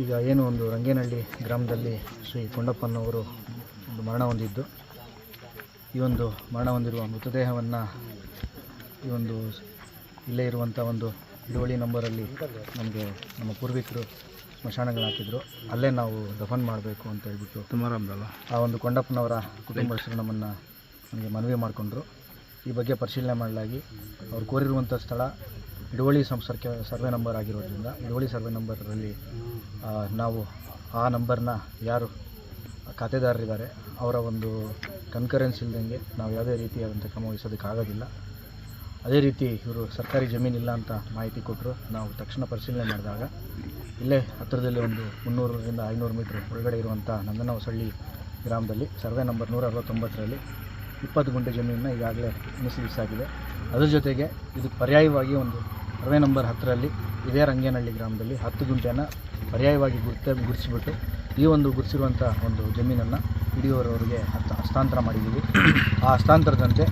ಈಗ ಏನು ಒಂದು ರಂಗೇನಹಳ್ಳಿ ಗ್ರಾಮದಲ್ಲಿ ಶ್ರೀ ಕೊಂಡಪ್ಪನವರು ಒಂದು ಮರಣ ಹೊಂದಿದ್ದು. ಈ ಒಂದು ಮರಣ ಹೊಂದಿರುವ ಮೃತದೇಹವನ್ನು ಈ ಒಂದು ಇಲ್ಲೇ ಇರುವಂಥ ಒಂದು ಹಿಡುವಳಿ ನಂಬರಲ್ಲಿ ನಮಗೆ ನಮ್ಮ ಪೂರ್ವಿಕರು ಸ್ಮಶಾನಗಳು ಹಾಕಿದ್ರು. ಅಲ್ಲೇ ನಾವು ದಫನ್ ಮಾಡಬೇಕು ಅಂತ ಹೇಳ್ಬಿಟ್ಟು ತುಮಾರಮ್ದಲ್ಲ ಆ ಒಂದು ಕೊಂಡಪ್ಪನವರ ಕುಟುಂಬಸ್ಥರು ನಮ್ಮನ್ನು ನಮಗೆ ಮನವಿ ಮಾಡಿಕೊಂಡ್ರು. ಈ ಬಗ್ಗೆ ಪರಿಶೀಲನೆ ಮಾಡಲಾಗಿ ಅವ್ರು ಕೋರಿರುವಂಥ ಸ್ಥಳ ಹಿಡುವಳಿ ಸಂಸರ್ಕೆ ಸರ್ವೆ ನಂಬರ್ ಆಗಿರೋದ್ರಿಂದ ಹಿಡುವಳಿ ಸರ್ವೆ ನಂಬರಲ್ಲಿ ನಾವು ಆ ನಂಬರ್ನ ಯಾರು ಖಾತೆದಾರರಿದ್ದಾರೆ, ಅವರ ಒಂದು ಕನ್ಕರೆನ್ಸ್ ಇಲ್ದಂಗೆ ನಾವು ಯಾವುದೇ ರೀತಿಯಾದಂಥ ಕ್ರಮ ವಹಿಸೋದಕ್ಕಾಗೋದಿಲ್ಲ. ಅದೇ ರೀತಿ ಇವರು ಸರ್ಕಾರಿ ಜಮೀನಿಲ್ಲ ಅಂತ ಮಾಹಿತಿ ಕೊಟ್ಟರು, ನಾವು ತಕ್ಷಣ ಪರಿಶೀಲನೆ ಮಾಡಿದಾಗ ಇಲ್ಲೇ ಹತ್ತಿರದಲ್ಲಿ ಒಂದು ಮುನ್ನೂರರಿಂದ ಐನೂರು ಮೀಟ್ರ್ ಒಳಗಡೆ ಇರುವಂಥ ನಂದನ ಹೊಸಳ್ಳಿ ಗ್ರಾಮದಲ್ಲಿ ಸರ್ವೆ ನಂಬರ್ ನೂರ ಅರವತ್ತೊಂಬತ್ತರಲ್ಲಿ ಇಪ್ಪತ್ತು ಗುಂಟೆ ಜಮೀನನ್ನ ಈಗಾಗಲೇ ಮೀಸಲಿಸಾಗಿದೆ ಅದರ ಜೊತೆಗೆ ಇದು ಪರ್ಯಾಯವಾಗಿ ಒಂದು ಸರ್ವೆ ನಂಬರ್ ಹತ್ತರಲ್ಲಿ ಇದೇ ರಂಗೇನಹಳ್ಳಿ ಗ್ರಾಮದಲ್ಲಿ ಹತ್ತು ಗುಂಟೆನ ಪರ್ಯಾಯವಾಗಿ ಗುರ್ತ ಗುರುತಿಸಿಬಿಟ್ಟು ಈ ಒಂದು ಗುರುತಿಸಿರುವಂಥ ಒಂದು ಜಮೀನನ್ನು ಹಿಡಿಯೋರವರಿಗೆ ಹತ್ತು ಹಸ್ತಾಂತರ ಮಾಡಿದ್ದೀವಿ. ಆ ಹಸ್ತಾಂತರದಂತೆ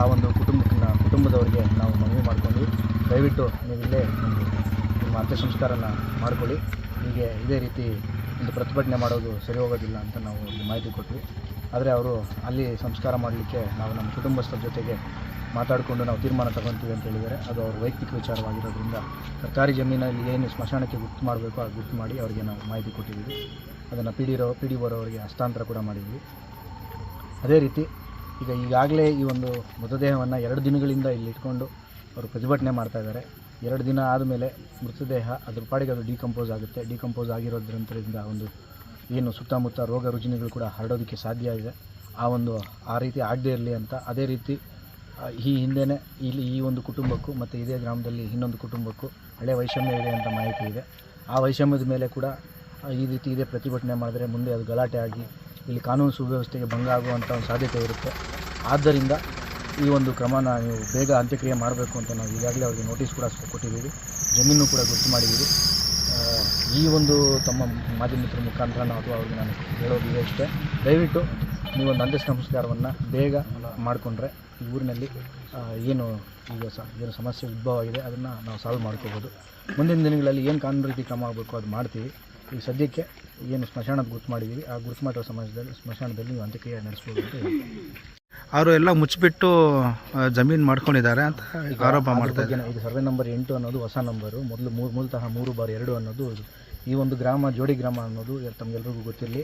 ಆ ಒಂದು ಕುಟುಂಬಕ್ಕೆ ಕುಟುಂಬದವರಿಗೆ ನಾವು ಮನವಿ ಮಾಡ್ಕೊಂಡು ದಯವಿಟ್ಟು ನೀವಿಲ್ಲೇ ಒಂದು ನಿಮ್ಮ ಅಂತ್ಯ ಸಂಸ್ಕಾರನ ಮಾಡ್ಕೊಳ್ಳಿ. ಹೀಗೆ ಇದೇ ರೀತಿ ಒಂದು ಪ್ರತಿಭಟನೆ ಮಾಡೋದು ಸರಿ ಹೋಗೋದಿಲ್ಲ ಅಂತ ನಾವು ಮಾಹಿತಿ ಕೊಟ್ವಿ. ಆದರೆ ಅವರು ಅಲ್ಲಿ ಸಂಸ್ಕಾರ ಮಾಡಲಿಕ್ಕೆ ನಾವು ನಮ್ಮ ಕುಟುಂಬಸ್ಥರ ಜೊತೆಗೆ ಮಾತಾಡಿಕೊಂಡು ನಾವು ತೀರ್ಮಾನ ತಗೊತೀವಿ ಅಂತ ಹೇಳಿದ್ದಾರೆ. ಅದು ಅವ್ರ ವೈಯಕ್ತಿಕ ವಿಚಾರವಾಗಿರೋದ್ರಿಂದ ಸರ್ಕಾರಿ ಜಮೀನಲ್ಲಿ ಏನು ಸ್ಮಶಾನಕ್ಕೆ ಗುರ್ತು ಮಾಡಬೇಕು ಅದು ಗುರ್ತು ಮಾಡಿ ಅವರಿಗೆ ನಾವು ಮಾಹಿತಿ ಕೊಟ್ಟಿದ್ದೀವಿ. ಅದನ್ನು ಪಿ ಡಿ ರೋ ಪಿ ಡಿ ಅವರಿಗೆ ಹಸ್ತಾಂತರ ಕೂಡ ಮಾಡಿದ್ವಿ ಅದೇ ರೀತಿ ಈಗ ಈಗಾಗಲೇ ಈ ಒಂದು ಮೃತದೇಹವನ್ನು ಎರಡು ದಿನಗಳಿಂದ ಇಲ್ಲಿ ಇಟ್ಕೊಂಡು ಅವರು ಪ್ರತಿಭಟನೆ ಮಾಡ್ತಾ ಇದ್ದಾರೆ. ಎರಡು ದಿನ ಆದಮೇಲೆ ಮೃತದೇಹ ಅದ್ರ ಪಾಡಿಗೆ ಅದು ಡಿಕಂಪೋಸ್ ಆಗುತ್ತೆ. ಡಿಕಂಪೋಸ್ ಆಗಿರೋದ್ರಿಂದ ಒಂದು ಏನು ಸುತ್ತಮುತ್ತ ರೋಗ ರುಜಿನಗಳು ಕೂಡ ಹರಡೋದಕ್ಕೆ ಸಾಧ್ಯ ಇದೆ. ಆ ಒಂದು, ಆ ರೀತಿ ಆಗದೇ ಇರಲಿ ಅಂತ. ಅದೇ ರೀತಿ ಈ ಹಿಂದೆನೇ, ಇಲ್ಲಿ ಈ ಒಂದು ಕುಟುಂಬಕ್ಕೂ ಮತ್ತು ಇದೇ ಗ್ರಾಮದಲ್ಲಿ ಇನ್ನೊಂದು ಕುಟುಂಬಕ್ಕೂ ಹಳೆ ವೈಷಮ್ಯ ಇದೆ ಅಂತ ಮಾಹಿತಿ ಇದೆ. ಆ ವೈಷಮ್ಯದ ಮೇಲೆ ಕೂಡ ಈ ರೀತಿ ಇದೇ ಪ್ರತಿಭಟನೆ ಮಾಡಿದ್ರೆ ಮುಂದೆ ಅದು ಗಲಾಟೆ ಆಗಿ ಇಲ್ಲಿ ಕಾನೂನು ಸುವ್ಯವಸ್ಥೆಗೆ ಭಂಗ ಆಗುವಂಥ ಒಂದು ಸಾಧ್ಯತೆ ಇರುತ್ತೆ. ಆದ್ದರಿಂದ ಈ ಒಂದು ಕ್ರಮನ ನೀವು ಬೇಗ ಅಂತ್ಯಕ್ರಿಯೆ ಮಾಡಬೇಕು ಅಂತ ನಾವು ಈಗಾಗಲೇ ಅವರಿಗೆ ನೋಟಿಸ್ ಕೂಡ ಕೊಟ್ಟಿದ್ದೀವಿ. ಜಮೀನು ಕೂಡ ಗೊತ್ತು ಮಾಡಿದ್ದೀವಿ. ಈ ಒಂದು ತಮ್ಮ ಮಾಜಿ ಮಿತ್ರ ಮುಖಾಂತರ ನಾವು ಅಥವಾ ಅವ್ರಿಗೆ ನಾನು ಹೇಳೋದು ಇದೆ ಅಷ್ಟೇ. ದಯವಿಟ್ಟು ನೀವೊಂದು ಅಂತ್ಯ ಸಂಸ್ಕಾರವನ್ನು ಬೇಗ ಮಾಡಿಕೊಂಡ್ರೆ ಊರಿನಲ್ಲಿ ಏನು ಈಗ ಸ, ಏನು ಸಮಸ್ಯೆ ಉದ್ಭವ ಆಗಿದೆ, ಅದನ್ನು ನಾವು ಸಾಲ್ವ್ ಮಾಡ್ಕೋಬೋದು. ಮುಂದಿನ ದಿನಗಳಲ್ಲಿ ಏನು ಕಾನೂನು ರೀತಿ ಕ್ರಮ ಆಗಬೇಕು ಅದು ಮಾಡ್ತೀವಿ. ಈಗ ಸದ್ಯಕ್ಕೆ ಏನು ಸ್ಮಶಾನದ ಗುರುತು ಮಾಡಿದ್ದೀವಿ. ಆ ಗುರುತು ಮಾಡಿರೋ ಸಮಾಜದಲ್ಲಿ, ಸ್ಮಶಾನದಲ್ಲಿ ನೀವು ಅಂತ್ಯಕ್ರಿಯೆ ನಡೆಸ್ಬೋದು ಅಂತ ಹೇಳ್ತೀನಿ. ಅವರು ಎಲ್ಲ ಮುಚ್ಚಿಬಿಟ್ಟು ಜಮೀನು ಮಾಡ್ಕೊಂಡಿದ್ದಾರೆ ಅಂತ ಆರೋಪ ಮಾಡ್ತಾರೆ ಇದು ಸರ್ವೆ ನಂಬರ್ ಎಂಟು ಅನ್ನೋದು ಹೊಸ ನಂಬರು ಮೊದಲು ಮೂರು ಮೂಲತಃ ಮೂರು ಬಾರ್ ಎರಡು ಅನ್ನೋದು. ಈ ಒಂದು ಗ್ರಾಮ ಜೋಡಿ ಗ್ರಾಮ ಅನ್ನೋದು ತಮಗೆಲ್ರಿಗೂ ಗೊತ್ತಿರಲಿ.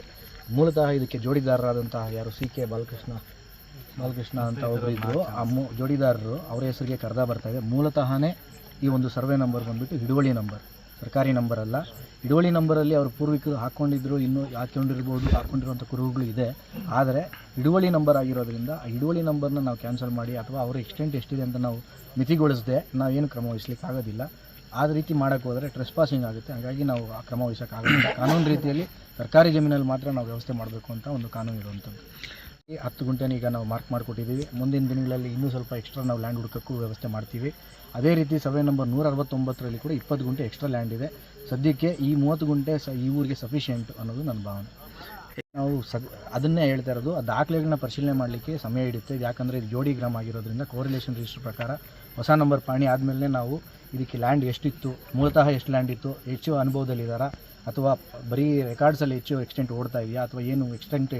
ಮೂಲತಃ ಇದಕ್ಕೆ ಜೋಡಿದಾರರಾದಂತಹ ಯಾರು? ಸಿ ಕೆ ಬಾಲಕೃಷ್ಣ ಬಾಲಕೃಷ್ಣ ಅಂತ ಒಬ್ಬರು ಇದ್ದರು ಆ ಮೂ ಜೋಡಿದಾರರು ಅವರ ಹೆಸರಿಗೆ ಕರೆದ ಬರ್ತಾ ಇದೆ. ಮೂಲತಃನೇ ಈ ಒಂದು ಸರ್ವೆ ನಂಬರ್ ಬಂದುಬಿಟ್ಟು ಹಿಡುವಳಿ ನಂಬರ್ ಸರ್ಕಾರಿ ನಂಬರ್ ಅಲ್ಲ. ಹಿಡುವಳಿ ನಂಬರಲ್ಲಿ ಅವ್ರ ಪೂರ್ವಿಕರು ಹಾಕ್ಕೊಂಡಿದ್ರು ಇನ್ನೂ ಹಾಕ್ಕೊಂಡಿರ್ಬೋದು ಹಾಕ್ಕೊಂಡಿರುವಂಥ ಕುರುಹುಗಳು ಇದೆ. ಆದರೆ ಹಿಡುವಳಿ ನಂಬರ್ ಆಗಿರೋದ್ರಿಂದ ಆ ಹಿಡುವಳಿ ನಂಬರ್ನ ನಾವು ಕ್ಯಾನ್ಸಲ್ ಮಾಡಿ ಅಥವಾ ಅವರ ಎಕ್ಸ್ಟೆಂಟ್ ಎಷ್ಟಿದೆ ಅಂತ ನಾವು ಮಿತಿಗೊಳಿಸದೆ ನಾವೇನು ಕ್ರಮ ವಹಿಸ್ಲಿಕ್ಕೆ ಆಗೋದಿಲ್ಲ. ಆ ರೀತಿ ಮಾಡೋಕ್ಕೆ ಹೋದರೆ ಟ್ರೆಸ್ ಪಾಸಿಂಗ್ ಆಗುತ್ತೆ. ಹಾಗಾಗಿ ನಾವು ಆ ಕ್ರಮ ವಹಿಸೋಕ್ಕಾಗೋದಿಲ್ಲ ಕಾನೂನು ರೀತಿಯಲ್ಲಿ ಸರ್ಕಾರಿ ಜಮೀನಲ್ಲಿ ಮಾತ್ರ ನಾವು ವ್ಯವಸ್ಥೆ ಮಾಡಬೇಕು ಅಂತ ಒಂದು ಕಾನೂನು ಇರುವಂಥದ್ದು ಈ ಹತ್ತು ಗುಂಟೆನ ಈಗ ನಾವು ಮಾರ್ಕ್ ಮಾಡಿಕೊಟ್ಟಿದ್ದೀವಿ. ಮುಂದಿನ ದಿನಗಳಲ್ಲಿ ಇನ್ನೂ ಸ್ವಲ್ಪ ಎಕ್ಸ್ಟ್ರಾ ನಾವು ಲ್ಯಾಂಡ್ ಹುಡುಕಕ್ಕೂ ವ್ಯವಸ್ಥೆ ಮಾಡ್ತೀವಿ. ಅದೇ ರೀತಿ ಸರ್ವೆ ನಂಬರ್ ನೂರ ಅರವತ್ತೊಂಬತ್ತರಲ್ಲಿ ಕೂಡ ಇಪ್ಪತ್ತು ಗುಂಟೆ ಎಕ್ಸ್ಟ್ರಾ ಲ್ಯಾಂಡ್ ಇದೆ. ಸದ್ಯಕ್ಕೆ ಈ ಮೂವತ್ತು ಗುಂಟೆ ಸ ಈ ಊರಿಗೆ ಸಫಿಷಿಯೆಂಟ್ ಅನ್ನೋದು ನನ್ನ ಭಾವನೆ. ನಾವು ಸ ಅದನ್ನೇ ಹೇಳ್ತಾ ಇರೋದು, ಆ ದಾಖಲೆಗಳನ್ನ ಪರಿಶೀಲನೆ ಮಾಡಲಿಕ್ಕೆ ಸಮಯ ಹಿಡಿಯುತ್ತೆ. ಯಾಕಂದರೆ ಇದು ಜೋಡಿ ಗ್ರಾಮ ಆಗಿರೋದ್ರಿಂದ ಕೋರಿಲೇಷನ್ ರಿಜಿಸ್ಟರ್ ಪ್ರಕಾರ ಹೊಸ ನಂಬರ್ ಪಾಣಿ ಆದಮೇಲೆ ನಾವು ಇದಕ್ಕೆ ಲ್ಯಾಂಡ್ ಎಷ್ಟಿತ್ತು, ಮೂಲತಃ ಎಷ್ಟು ಲ್ಯಾಂಡ್ ಇತ್ತು, ಹೆಚ್ಚು ಅನುಭವದಲ್ಲಿದ್ದಾರಾ ಅಥವಾ ಬರೀ ರೆಕಾರ್ಡ್ಸಲ್ಲಿ ಹೆಚ್ಚು ಎಕ್ಸ್ಟೆಂಟ್ ಓಡ್ತಾ ಇದೆಯಾ ಅಥವಾ ಏನು ಎಕ್ಸ್ಟೆಂಟ್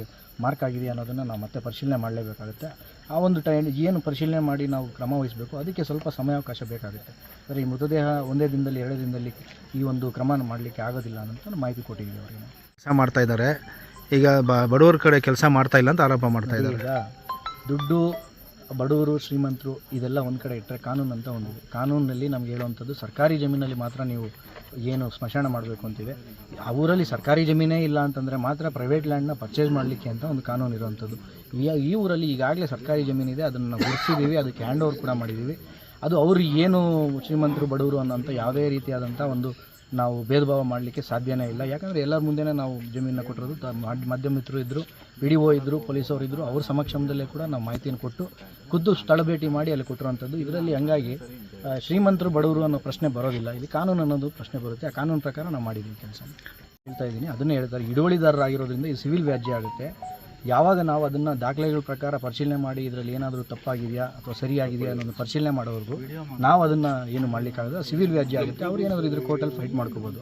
ಮಾರ್ಕ್ ಆಗಿದೆಯಾ ಅನ್ನೋದನ್ನು ನಾವು ಮತ್ತೆ ಪರಿಶೀಲನೆ ಮಾಡಲೇಬೇಕಾಗುತ್ತೆ. ಆ ಒಂದು ಟೈಮ್ ಏನು ಪರಿಶೀಲನೆ ಮಾಡಿ ನಾವು ಕ್ರಮ ವಹಿಸಬೇಕು ಅದಕ್ಕೆ ಸ್ವಲ್ಪ ಸಮಯಾವಕಾಶ ಬೇಕಾಗುತ್ತೆ. ಅಂದರೆ ಈ ಮೃತದೇಹ ಒಂದೇ ದಿನದಲ್ಲಿ ಎರಡೇ ದಿನದಲ್ಲಿ ಈ ಒಂದು ಕ್ರಮ ಮಾಡಲಿಕ್ಕೆ ಆಗೋದಿಲ್ಲ ಅಂತ ಮಾಹಿತಿ ಕೊಟ್ಟಿದ್ದೀವಿ ಅವರಿಗೆ. ಕೆಲಸ ಮಾಡ್ತಾ ಇದ್ದಾರೆ. ಈಗ ಬಡವರ ಕಡೆ ಕೆಲಸ ಮಾಡ್ತಾ ಇಲ್ಲ ಅಂತ ಆರೋಪ ಮಾಡ್ತಾ ಇದ್ದಾರೆ. ಈಗ ದುಡ್ಡು ಬಡವರು, ಶ್ರೀಮಂತರು, ಇದೆಲ್ಲ ಒಂದು ಕಡೆ ಇಟ್ಟರೆ ಕಾನೂನು ಅಂತ ಒಂದು ಕಾನೂನಿನಲ್ಲಿ ನಮ್ಗೆ ಹೇಳುವಂಥದ್ದು ಸರ್ಕಾರಿ ಜಮೀನಲ್ಲಿ ಮಾತ್ರ ನೀವು ಏನು ಸ್ಮಶಾನ ಮಾಡಬೇಕು ಅಂತಿದೆ ಆ ಊರಲ್ಲಿ ಸರ್ಕಾರಿ ಜಮೀನೇ ಇಲ್ಲ ಅಂತಂದರೆ ಮಾತ್ರ ಪ್ರೈವೇಟ್ ಲ್ಯಾಂಡ್ನ ಪರ್ಚೇಸ್ ಮಾಡಲಿಕ್ಕೆ ಅಂತ ಒಂದು ಕಾನೂನು ಇರುವಂಥದ್ದು. ಈ ಊರಲ್ಲಿ ಈಗಾಗಲೇ ಸರ್ಕಾರಿ ಜಮೀನಿದೆ, ಅದನ್ನು ಗುರುತಿಸಿದ್ದೀವಿ ಅದಕ್ಕೆ ಹ್ಯಾಂಡ್ ಓವರ್ ಕೂಡ ಮಾಡಿದ್ದೀವಿ ಅದು ಅವರು ಏನು ಶ್ರೀಮಂತರು, ಬಡವರು ಅನ್ನೋಂಥ ಯಾವುದೇ ರೀತಿಯಾದಂಥ ಒಂದು ನಾವು ಭೇದ ಭಾವ ಮಾಡಲಿಕ್ಕೆ ಸಾಧ್ಯನೇ ಇಲ್ಲ. ಯಾಕಂದರೆ ಎಲ್ಲರ ಮುಂದೆನೇ ನಾವು ಜಮೀನನ್ನ ಕೊಟ್ಟಿರೋದು. ತ- ಮಾಧ್ಯ- ಮಾಧ್ಯಮ ಮಿತ್ರರು ಇದ್ದರು ಪಿ ಡಿ ಒ ಇದ್ದರು ಪೊಲೀಸವರು ಇದ್ದರು ಅವ್ರ ಸಮಕ್ಷಮದಲ್ಲೇ ಕೂಡ ನಾವು ಮಾಹಿತಿಯನ್ನು ಕೊಟ್ಟು ಖುದ್ದು ಸ್ಥಳ ಭೇಟಿ ಮಾಡಿ ಅಲ್ಲಿ ಕೊಟ್ಟಿರುವಂಥದ್ದು. ಇದರಲ್ಲಿ ಹಂಗಾಗಿ ಶ್ರೀಮಂತರು ಬಡವರು ಅನ್ನೋ ಪ್ರಶ್ನೆ ಬರೋದಿಲ್ಲ. ಇಲ್ಲಿ ಕಾನೂನು ಅನ್ನೋದು ಪ್ರಶ್ನೆ ಬರುತ್ತೆ. ಆ ಕಾನೂನು ಪ್ರಕಾರ ನಾವು ಮಾಡಿದ್ದೀವಿ ಕೆಲಸ. ಹೇಳ್ತಾ ಇದ್ದೀನಿ. ಅದನ್ನೇ ಹೇಳ್ತಾರೆ. ಹಿಡುವಳಿದಾರರಾಗಿರೋದ್ರಿಂದ ಇದು ಸಿವಿಲ್ ವ್ಯಾಜ್ಯ ಆಗುತ್ತೆ. ಯಾವಾಗ ನಾವು ಅದನ್ನು ದಾಖಲೆಗಳ ಪ್ರಕಾರ ಪರಿಶೀಲನೆ ಮಾಡಿ ಇದರಲ್ಲಿ ಏನಾದರೂ ತಪ್ಪಾಗಿದೆಯಾ ಅಥವಾ ಸರಿಯಾಗಿದೆಯಾ ಅನ್ನೋದು ಪರಿಶೀಲನೆ ಮಾಡೋವರೆಗೂ ನಾವು ಅದನ್ನು ಏನು ಮಾಡಲಿಕ್ಕಾಗದ ಸಿವಿಲ್ ವ್ಯಾಜ್ಯ ಆಗುತ್ತೆ. ಅವ್ರು ಏನಾದರೂ ಇದ್ರ ಕೋರ್ಟಲ್ಲಿ ಫೈಟ್ ಮಾಡ್ಕೋಬೋದು.